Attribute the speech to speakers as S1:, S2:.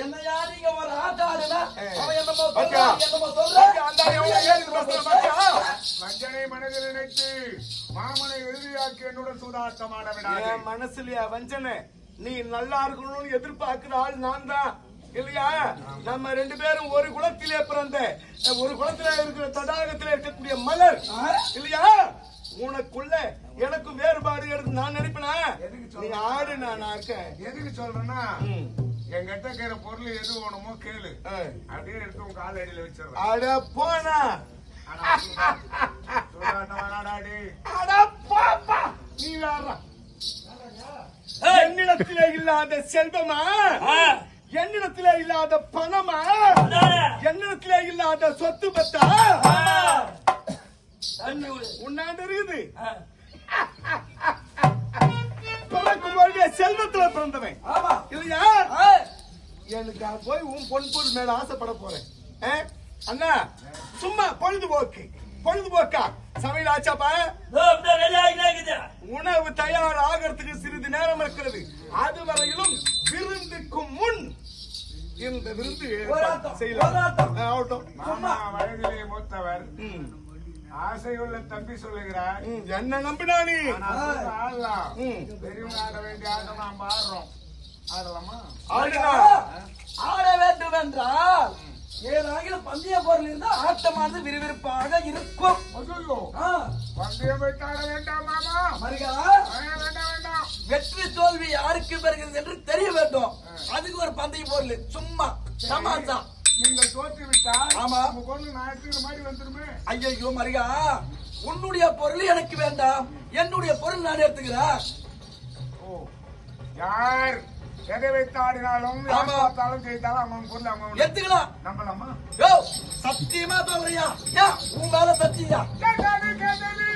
S1: என்னையா நீங்க ஒரு ஆட்டம் ஆடுனா
S2: ஆ.
S1: அவன் என்னமோ என்னமோ சொல்றான்
S3: மனதில் நினைத்து மாமனை இறுதியாக்கி என்னுடன் சூதாட்டமாட விடாதே.
S2: மனசுலயா வஞ்சனை நீ நல்லா இருக்கணும்னு எதிர்பார்க்கிற ஆள் நான் தான் இல்லையா? நம்ம ரெண்டு பேரும் ஒரு குளத்திலே பிறந்த ஒரு குளத்திலே இருக்கிற தடாகத்திலே இருக்கக்கூடிய மலர். இல்லையா? உனக்குள்ள எனக்கும் வேறுபாடு இருக்கு. நான் நினைப்பேனா நீ ஆடு நான்
S3: எதுக்கு சொல்றேன்னா
S2: ம்.
S3: என்கிட்ட இருக்கிற பொருள் எது வேணுமோ கேளு.
S2: ஆ.
S3: அப்படியே எடுத்து உன் கால அடியில வச்சிடறேன்.
S2: அட போனா. நீ வேற என்னிடத்திலே இல்லாத செல்வமா? என்னிடத்திலே இல்லாத பணமா? என்னிடத்திலே இல்லாத சொத்து பத்தா? உன்னாண்டு இருக்குது. செல்வத்துல பிறந்தவன்.
S1: ஆமா.
S2: இல்லையா. எனக்கு அது போய் உன் பொன் பொருள் மேல ஆசைப்பட போறேன்? அண்ணா சும்மா பொழுதுபோக்கு. பொழுதுபோக்கா? சமையல் ஆச்சாப்பா. உணவு தயார் ஆகிறதுக்கு சிறிது நேரம் இருக்கிறது. அதுவரையிலும் விருந்துக்கும் முன் இந்த விருந்து செய்யலாம். ஆகட்டும்.
S3: வயதிலே மூத்தவர்.
S2: ம்,
S3: ஆசையுள்ள தம்பி சொல்லுகிறார்
S2: ம், என்ன நம்பினா நீ?
S3: ஆடலாம். பெரியவங்க ஆட வேண்டிய ஆட்டம் நாம் ஆடுறோம் ஆடலாமா?
S1: ஆட வேண்டும் என்றால் ஏதாகிலும் பந்தய பொருள் இருந்தால் ஆட்டமானது விறுவிறுப்பாக இருக்கும்.
S3: பந்தயம் வைத்து ஆட வேண்டாம் மாமா. வேண்டாம் வேண்டாம்.
S1: வெற்றி தோல்வி யாருக்கு பெறுகிறது என்று தெரிய வேண்டும். அதுக்கு ஒரு பந்தய பொருள் சும்மா சமாசா
S3: நீங்கள் தோற்று விட்டால்
S1: ஆமா.
S3: உங்க பொருள் நான் எடுத்துக்கிற மாதிரி வந்துருமே.
S1: ஐயோ மரியா. உன்னுடைய பொருள் எனக்கு வேண்டாம். என்னுடைய பொருள் நான் எடுத்துக்கிறேன்
S3: ஓ யார் எதை வைத்து ஆடினாலும். பார்த்தாலும் செய்தாலும் அவன் பொருள் அவன்
S1: எடுத்துக்கலாம்
S3: நம்பலாமா?
S1: யோ சத்தியமா சொல்றியா? உன் மேல சத்தியா
S3: கேட்காது கேட்காது